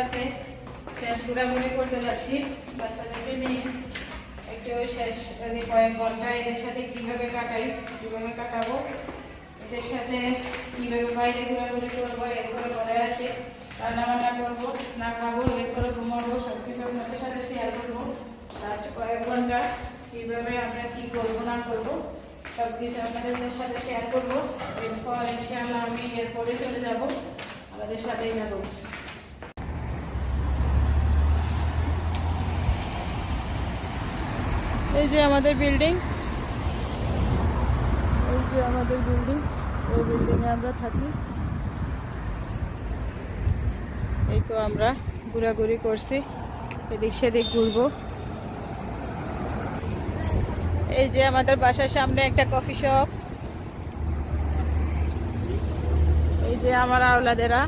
সাথে শেষ ঘোরাঘুরি করতে যাচ্ছি। বাচ্চাদেরকে নিয়ে একটু শেষ মানে কয়েক ঘণ্টা এদের সাথে কীভাবে কাটাই, কীভাবে কাটাবো, এদের সাথে কীভাবে বাইরে ঘোরাঘুরি করব এরপরে ঘরে আসি। রান্না বান্না করব, না খাব, এরপরে ঘুমাবো সব কিছু আপনাদের সাথে শেয়ার করব। লাস্ট কয়েক ঘণ্টা কীভাবে আমরা কি করব, না করব সব কিছু আপনাদের সাথে শেয়ার করব। এরপর ইনশাআল্লাহ আমি এরপরে চলে যাব, আমাদের সাথেই যাব এই যে আমাদের বিল্ডিং এই যে আমাদের বিল্ডিং এই বিল্ডিংয়ে আমরা থাকি। এই তো আমরা ঘোরাঘুরি করছি। এদিক সেদিক ঘুরবো। এই যে আমাদের বাসার সামনে একটা কফি শপ এই যে আমার আওলাদেরা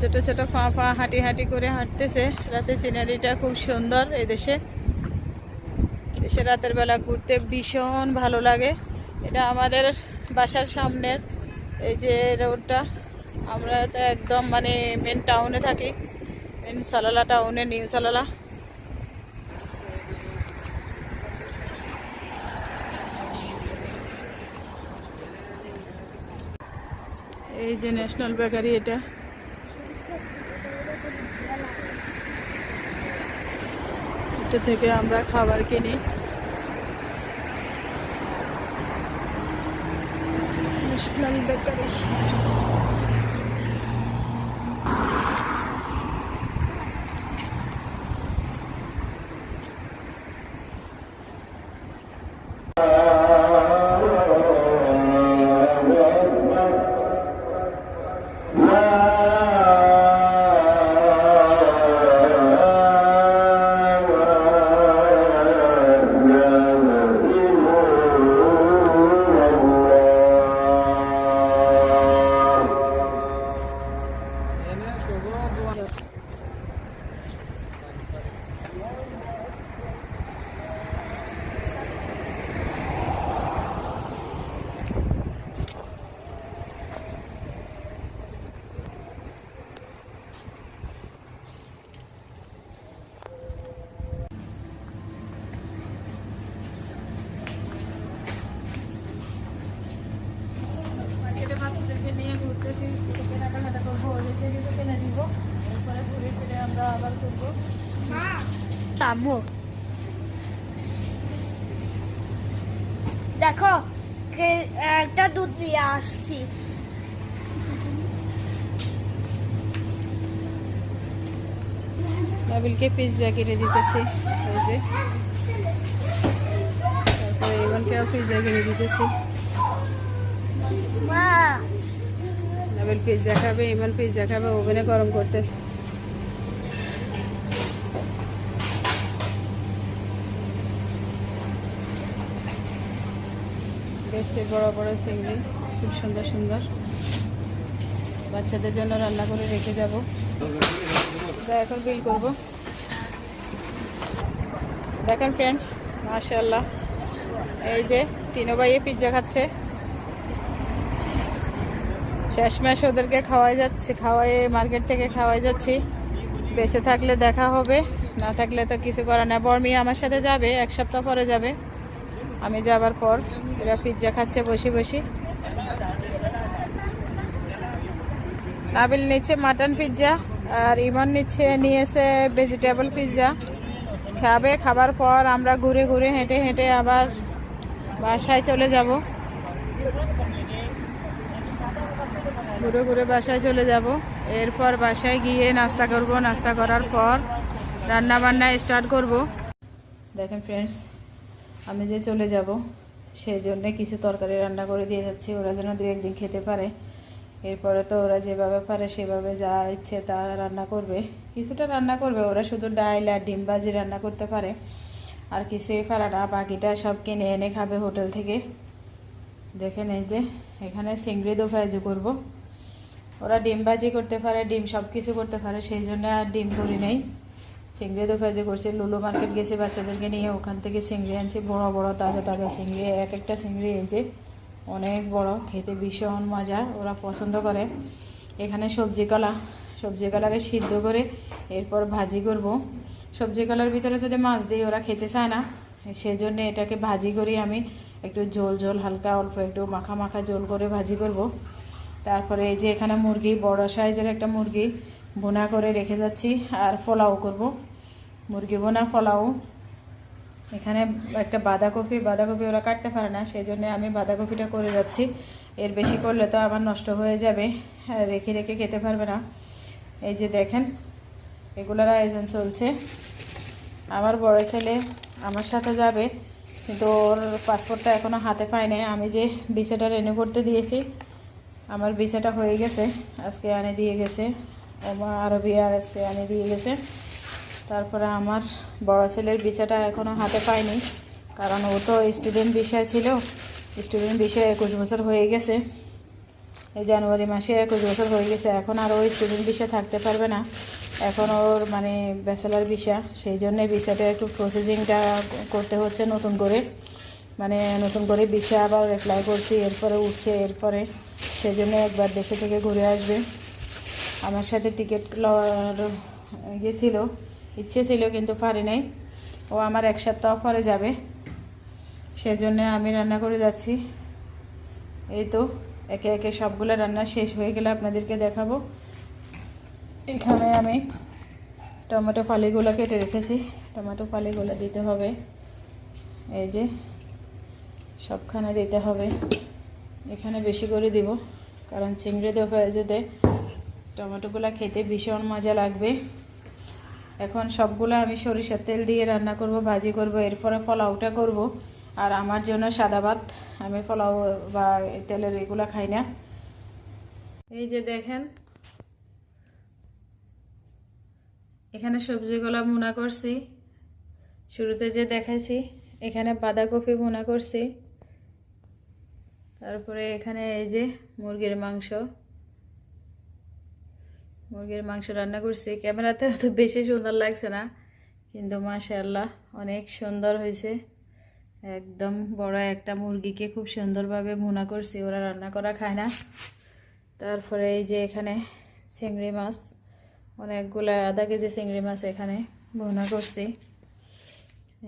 ছোট ছোট ফা ফা, হাঁটি হাঁটি করে হাঁটতেছে। রাতে সিনারিটা খুব সুন্দর এই দেশে রাতের বেলা ঘুরতে ভীষণ ভালো লাগে। এটা আমাদের বাসার সামনের, এই যে রোডটা। আমরা তো একদম মানে মেন টাউনে থাকি মেন সালালা টাউনে নিউ সালালা। এই যে ন্যাশনাল বেকারি এটা। এটা থেকে আমরা খাবার কিনি। ন্যাশনাল বেকারি আম্মু দেখো একটা দুধ নিয়ে আসছি। নাবিলকে পিৎজা কিনে দিতেছি ওই যে। তারপরে ইমনকেও পিৎজা কিনে দিতেছি। মা। নাবিল পিৎজা খাবে ইমন পিৎজা খাবে ওভেনে গরম করতেছে। বেশি বড় বড় চিংড়ি খুব সুন্দর সুন্দর। বাচ্চাদের জন্য রান্না করে রেখে যাব। যা এখন বিল করব। দেখেন ফ্রেন্ডস মাশাল্লাহ এই যে তিনো ভাইয়ে পিৎজা খাচ্ছে। শেষমেশ ওদেরকে খাওয়াই যাচ্ছে খাওয়াই মার্কেট থেকে খাওয়াই যাচ্ছি। বেঁচে থাকলে দেখা হবে, না থাকলে তো কিছু করার না বর্মি আমার সাথে যাবে, এক সপ্তাহ পরে যাবে। আমি যাবার পর এরা পিৎজা খাচ্ছে বসে বসে। নাবিল নিচ্ছে মাটন পিৎজা আর ইমন নিচ্ছে, নিয়েছে ভেজিটেবল পিৎজা খাবে, খাবার পর আমরা ঘুরে ঘুরে হেঁটে হেঁটে আবার বাসায় চলে যাব। ঘুরে ঘুরে বাসায় চলে যাব। এরপর বাসায় গিয়ে নাস্তা করব। নাস্তা করার পর রান্না বান্না স্টার্ট করব। দেখেন ফ্রেন্ডস আমি যে চলে যাব, সেই জন্যে কিছু তরকারি রান্না করে দিয়ে যাচ্ছি। ওরা যেন দু একদিন খেতে পারে। এরপরে তো ওরা যেভাবে পারে, সেভাবে যা ইচ্ছে তা রান্না করবে। কিছুটা রান্না করবে, ওরা শুধু ডাইল আর ডিম ভাজি রান্না করতে পারে। আর কিছুই পারে না, বাকিটা সব কিনে এনে খাবে হোটেল থেকে। দেখেন এই যে, এখানে চিংড়ি দো ভাজি করব। ওরা ডিম ভাজি করতে পারে, ডিম সব কিছু করতে পারে, সেই জন্য আর ডিম করি নেই। চিংড়ি দো ভাজি করছি, লুলু মার্কেট গেছি বাচ্চাদেরকে নিয়ে, ওখান থেকে চিংড়ি আনছি, বড় বড়, তাজা তাজা চিংড়ি, এক একটা চিংড়ি এই যে অনেক বড়, খেতে ভীষণ মজা, ওরা পছন্দ করে। এখানে সবজি কলা, সবজি কলাকে সিদ্ধ করে এরপর ভাজি করব। সবজি কলার ভিতরে যদি মাছ দিই, ওরা খেতে চায় না সেই জন্য এটাকে ভাজি করি আমি, একটু ঝোল ঝোল, হালকা অল্প একটু মাখা মাখা ঝোল করে ভাজি করব। তারপরে এই যে এখানে মুরগি, বড় সাইজের একটা মুরগি বোনা করে রেখে যাচ্ছি আর পোলাও করব। মুরগি বোনা, পোলাও। এখানে একটা বাঁধাকপি বাঁধাকপি ওরা কাটতে পারে না সেই জন্য আমি বাঁধাকপিটা করে যাচ্ছি। এর বেশি করলে তো আবার নষ্ট হয়ে যাবে রেখে রেখে খেতে পারবে না। এই যে দেখেন, এগুলোর আয়োজন চলছে। আমার বড় ছেলে আমার সাথে যাবে, কিন্তু ওর পাসপোর্টটা এখনও হাতে পায়নি আমি যে ভিসাটা রেনিউ করতে দিয়েছি, আমার ভিসাটা হয়ে গেছে, আজকে আনে দিয়ে গেছে। ওমা আরবি আর আজকে আনে দিয়ে গেছে। তারপরে আমার বড় ছেলের ভিসাটা এখনও হাতে পায়নি কারণ ও তো স্টুডেন্ট বিষয় ছিল। স্টুডেন্ট বিষয়ে একুশ বছর হয়ে গেছে। এই জানুয়ারি মাসে একুশ বছর হয়ে গেছে। এখন আর ওই স্টুডেন্ট ভিসা থাকতে পারবে না। এখন ওর মানে ব্যাচেলার ভিসা সেই জন্যে ভিসাটা একটু প্রসেসিংটা করতে হচ্ছে নতুন করে। মানে নতুন করে ভিসা আবার অ্যাপ্লাই করছি, এরপরে উঠছে, এরপরে। সেই জন্য একবার দেশে থেকে ঘুরে আসবে। আমার সাথে টিকিট লওয়ার ইয়ে ছিল, ইচ্ছে ছিল কিন্তু পারি নাই। ও আমার এক সপ্তাহ পরে যাবে। সেজন্য আমি রান্না করে যাচ্ছি। এই তো, একে একে সবগুলো রান্না শেষ হয়ে গেলে আপনাদেরকে দেখাবো। এখানে আমি টমেটো ফালিগুলো কেটে রেখেছি। টমেটো ফালিগুলো দিতে হবে। এই যে, সবখানে দিতে হবে। এখানে বেশি করে দিব, কারণ চিংড়ি দেওয়া যেতে টমেটোগুলো খেতে ভীষণ মজা লাগবে। এখন সবগুলো আমি সরিষার তেল দিয়ে রান্না করব, ভাজি করব, এরপরে পোলাওটা করব। আর আমার জন্য সাদা ভাত, আমি পোলাও বা তেলের এগুলো খাই না। এই যে দেখেন, এখানে সবজিগুলো মুনা করছি। শুরুতে যে দেখাইছি, এখানে বাঁধাকপি মুনা করছি। তারপরে এখানে এই যে মুরগির মাংস। মুরগির মাংস রান্না করছি। ক্যামেরাতে অত বেশি সুন্দর লাগছে না, কিন্তু মাশাআল্লাহ অনেক সুন্দর হয়েছে। একদম বড় একটা মুরগিকে খুব সুন্দরভাবে ভুনা করছি, ওরা রান্না করা খায় না। তারপরে এই যে এখানে চিংড়ি মাছ, অনেকগুলো আধা কেজি চিংড়ি মাছ এখানে ভুনা করছি।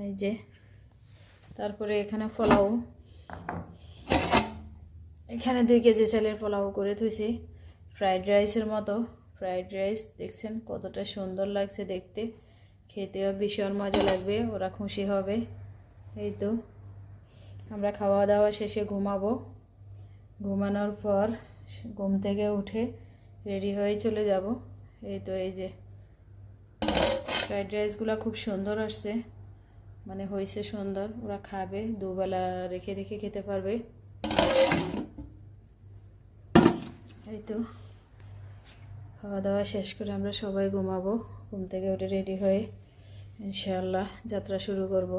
এই যে, তারপরে এখানে পোলাও, এখানে দুই কেজি চালের পোলাও করে থুইছি, ফ্রাইড রাইসের মতো। ফ্রাইড রাইস, দেখছেন? কতটা সুন্দর লাগছে দেখতে। খেতেও ভীষণ মজা লাগবে, ওরা খুশি হবে। এই তো, আমরা খাওয়া দাওয়া শেষে ঘুমাবো। ঘুমানোর পর ঘুম থেকে উঠে রেডি হয়ে চলে যাব। এই তো, এই যে। ফ্রাইড রাইসগুলো খুব সুন্দর আসছে। মানে হয়েছে সুন্দর, ওরা খাবে, দুবেলা রেখে রেখে খেতে পারবে। এই তো। খাওয়া দাওয়া শেষ করে আমরা সবাই ঘুমাবো। ঘুম থেকে উঠে রেডি হয়ে ইনশাআল্লাহ যাত্রা শুরু করব।